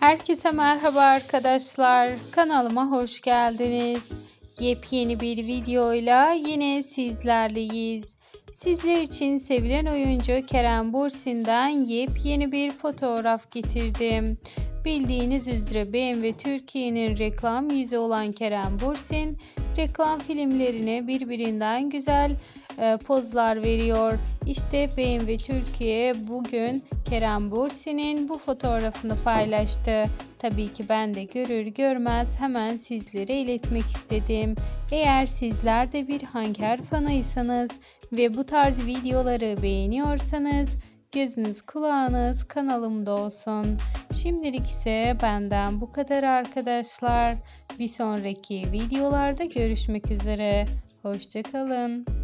Herkese merhaba arkadaşlar. Kanalıma hoş geldiniz. Yepyeni bir videoyla yine sizlerleyiz. Sizler için sevilen oyuncu Kerem Bursin'den yepyeni bir fotoğraf getirdim. Bildiğiniz üzere BMW Türkiye'nin reklam yüzü olan Kerem Bursin, reklam filmlerine birbirinden güzel pozlar veriyor. İşte BMW Türkiye bugün Kerem Bursi'nin bu fotoğrafını paylaştı. Tabii ki ben de görür görmez hemen sizlere iletmek istedim. Eğer sizler de bir Hanker fanıysanız ve bu tarz videoları beğeniyorsanız gözünüz kulağınız kanalımda olsun. Şimdilik ise benden bu kadar arkadaşlar. Bir sonraki videolarda görüşmek üzere. Hoşçakalın.